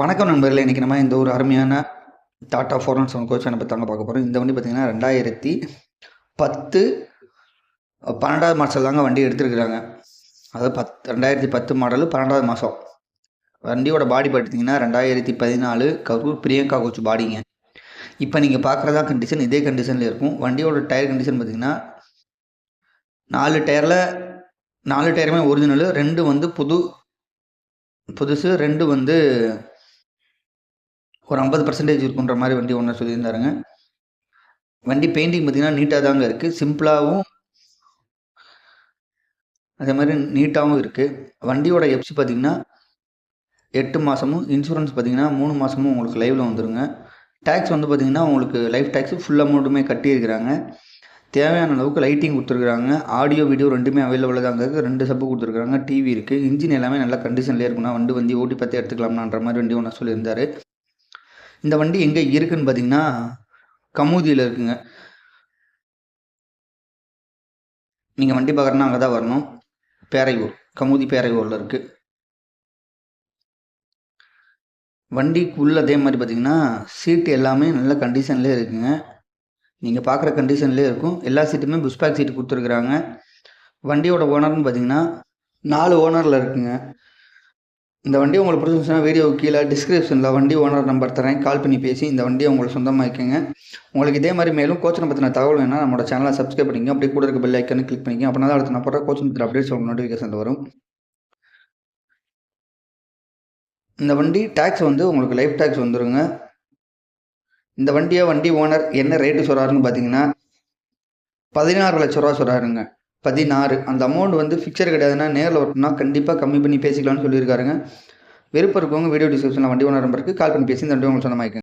வணக்கம் நண்பர்களே. இன்றைக்கி நம்ம இந்த ஒரு அருமையான டாட்டா ஃபோர் செவன் கோச் பற்றி தாங்க பார்க்க போகிறோம் இந்த வண்டி பார்த்திங்கன்னா ரெண்டாயிரத்தி பத்து பன்னெண்டாவது மாதம் தாங்க வண்டி எடுத்துருக்குறாங்க. அதாவது பத் ரெண்டாயிரத்தி பத்து மாடலு பன்னெண்டாவது மாதம் வண்டியோட பாடி பார்த்திங்கன்னா ரெண்டாயிரத்தி பதினாலு கரூர் பிரியங்கா கோச் பாடிங்க இப்போ நீங்கள் பார்க்குறதா கண்டிஷன் இதே கண்டிஷனில் இருக்கும். வண்டியோட டயர் கண்டிஷன் பார்த்திங்கன்னா நாலு டயரில் நாலு டயருமே ஒரிஜினலு ரெண்டு வந்து புது புதுசு ரெண்டு வந்து ஒரு ஐம்பது பர்சன்டேஜ் இருக்குன்ற மாதிரி வண்டி ஒன்று சொல்லியிருந்தாருங்க. வண்டி பெயிண்டிங் பார்த்திங்கன்னா நீட்டாக தாங்க இருக்குது சிம்பிளாகவும் அதே மாதிரி நீட்டாகவும் இருக்குது வண்டியோட எப்சி பார்த்திங்கன்னா எட்டு மாதமும் இன்சூரன்ஸ் பார்த்திங்கன்னா மூணு மாதமும் உங்களுக்கு லைவில் வந்துடுங்க டேக்ஸ் வந்து பார்த்திங்கன்னா உங்களுக்கு லைஃப் டேக்ஸ் ஃபுல் அமௌண்ட்டுமே கட்டியிருக்கிறாங்க. தேவையான அளவுக்கு லைட்டிங் கொடுத்துருக்குறாங்க. ஆடியோ வீடியோ ரெண்டுமே அவைலபிளாக தான் இருக்குது ரெண்டு சப்பு கொடுத்துருக்குறாங்க. டிவி இருக்குது இன்ஜின் எல்லாமே நல்ல கண்டிஷன்லேயே இருக்குன்னா வண்டி வண்டி ஓட்டி பார்த்து எடுத்துக்கலாம்ன்ற மாதிரி வண்டி ஒன்று சொல்லியிருந்தார். இந்த வண்டி எங்கே இருக்குதுன்னு பார்த்தீங்கன்னா கமுதியில் இருக்குங்க. நீங்கள் வண்டி பார்க்குறனா அங்கே தான் வரணும். பேரையூர் கமுதி பேரையூரில் இருக்குது வண்டிக்குள்ளே அதே மாதிரி பார்த்தீங்கன்னா சீட்டு எல்லாமே நல்ல கண்டிஷன்லேயே இருக்குங்க. நீங்கள் பார்க்குற கண்டிஷன்லேயே இருக்கும். எல்லா சீட்டுமே புஷ்பேக் சீட்டு கொடுத்துருக்குறாங்க. வண்டியோட ஓனர்னு பார்த்தீங்கன்னா நாலு ஓனரில் இருக்குங்க. இந்த வண்டி உங்களுக்கு பிடிச்சிருந்துச்சுன்னா வீடியோ கீழே டிஸ்கிரிப்ஷனில் வண்டி ஓனர் நம்பர் தரேன். கால் பண்ணி பேசி இந்த வண்டியை உங்களுக்கு சொந்தமாக்கிங்க உங்களுக்கு இதே மாதிரி மேலும் கோச்சனை பற்றின தகவல் வேணால் நம்மளோட சேனலை சப்ஸ்கிரைப் பண்ணிங்க அப்படியே கூட இருக்க பெல் ஐக்கனு கிளிக் பண்ணிங்க அப்படின்னா தான் அடுத்த நான் போகிற கோச்சன் பற்றி அப்டேட்ஸ் உங்களுக்கு நோட்டிஃபிகேஷன் வரும். இந்த வண்டி டேக்ஸ் வந்து உங்களுக்கு லைஃப் டேக்ஸ் வந்துருங்க. இந்த வண்டியை வண்டி ஓனர் என்ன ரேட்டு சொல்கிறாருன்னு பார்த்தீங்கன்னா பதினாறு லட்ச ரூபா சொல்கிறாருங்க பதினாறு. அந்த அமௌண்ட் வந்து ஃபிக்சர் கிடையாதுன்னா நேரில் வரணும்னா கண்டிப்பாக கம்மி பண்ணி பேசிக்கலாம்னு சொல்லியிருக்காருங்க. விருப்பம் இருக்கவங்க வீடியோ டிஸ்கிரிப்ஷனில் வண்டி ஓனர் நம்பருக்கு கால் பண்ணி பேசி இந்த வண்டி உங்களுக்கு சொந்தமாயிக்கங்க